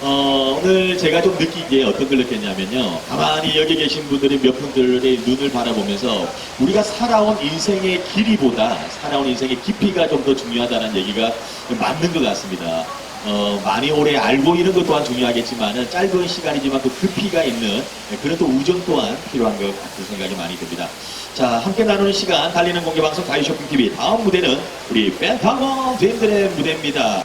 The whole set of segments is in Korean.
어, 오늘 제가 좀 느낀 게 어떤 걸 느꼈냐면요. 가만히 여기 계신 분들이 몇 분들의 눈을 바라보면서 우리가 살아온 인생의 길이보다 살아온 인생의 깊이가 좀 더 중요하다는 얘기가 맞는 것 같습니다. 어, 많이 오래 알고 있는 것 또한 중요하겠지만 짧은 시간이지만 또 깊이가 있는 그런 또 우정 또한 필요한 것 같은 생각이 많이 듭니다. 자, 함께 나누는 시간 달리는 공개방송 가요쇼핑TV 다음 무대는 우리 벤타곤 밴들의 무대입니다.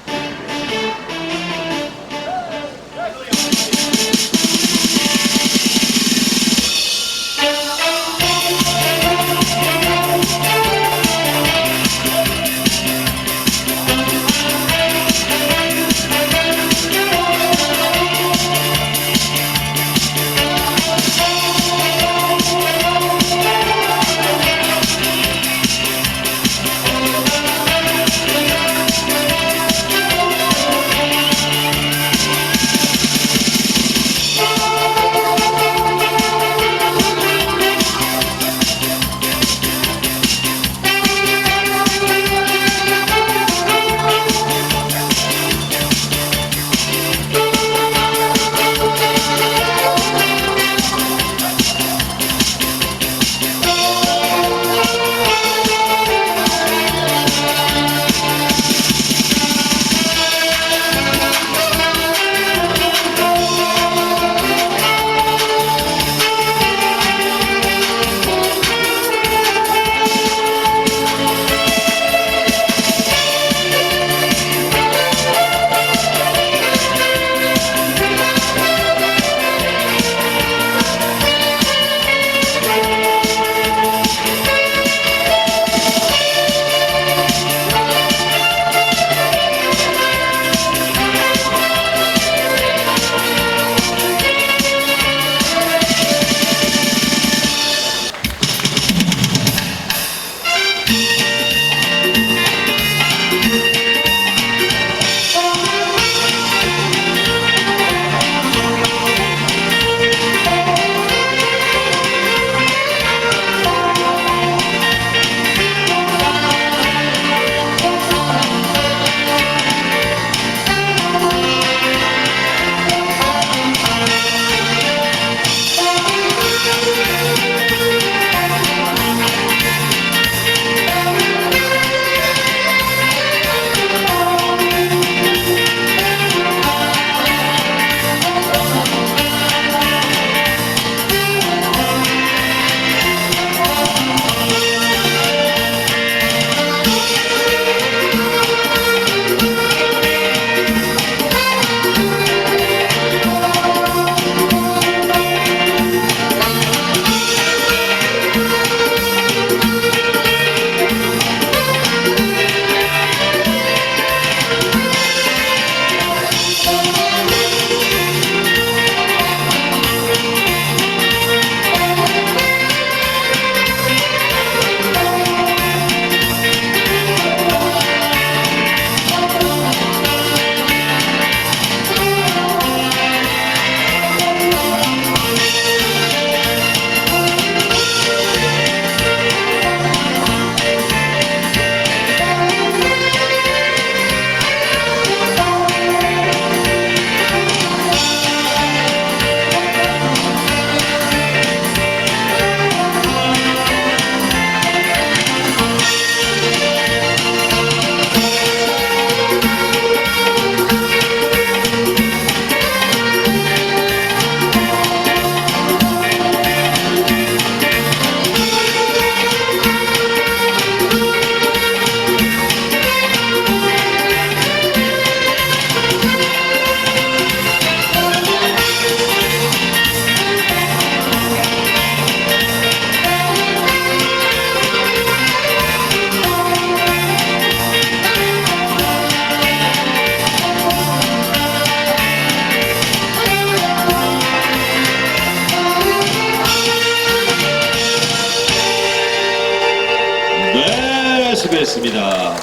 수고했습니다.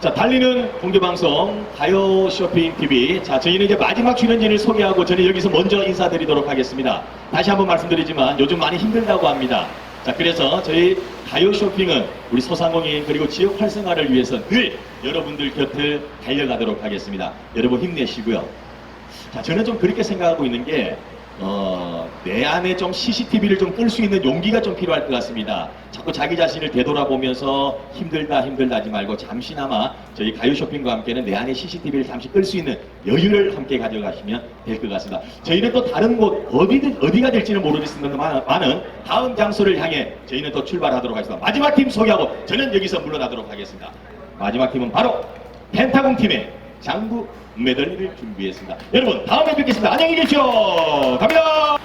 자, 달리는 공개방송 가요 쇼핑 TV. 자, 저희는 이제 마지막 출연진을 소개하고 저는 여기서 먼저 인사드리도록 하겠습니다. 다시 한번 말씀드리지만 요즘 많이 힘들다고 합니다. 자, 그래서 저희 가요 쇼핑은 우리 소상공인 그리고 지역 활성화를 위해서 늘 여러분들 곁을 달려가도록 하겠습니다. 여러분 힘내시고요. 자, 저는 좀 그렇게 생각하고 있는 게, 어, 내 안에 좀 CCTV를 좀 끌 수 있는 용기가 좀 필요할 것 같습니다. 자꾸 자기 자신을 되돌아보면서 힘들다, 힘들다 하지 말고 잠시나마 저희 가요 쇼핑과 함께는 내 안에 CCTV를 잠시 끌 수 있는 여유를 함께 가져가시면 될 것 같습니다. 저희는 또 다른 곳, 어디든, 어디가 될지는 모르겠습니다만은 다음 장소를 향해 저희는 또 출발하도록 하겠습니다. 마지막 팀 소개하고 저는 여기서 물러나도록 하겠습니다. 마지막 팀은 바로 펜타곤 팀의 장구 메달리를 준비했습니다. 여러분 다음에 뵙겠습니다. 안녕히 계십시오. 갑니다.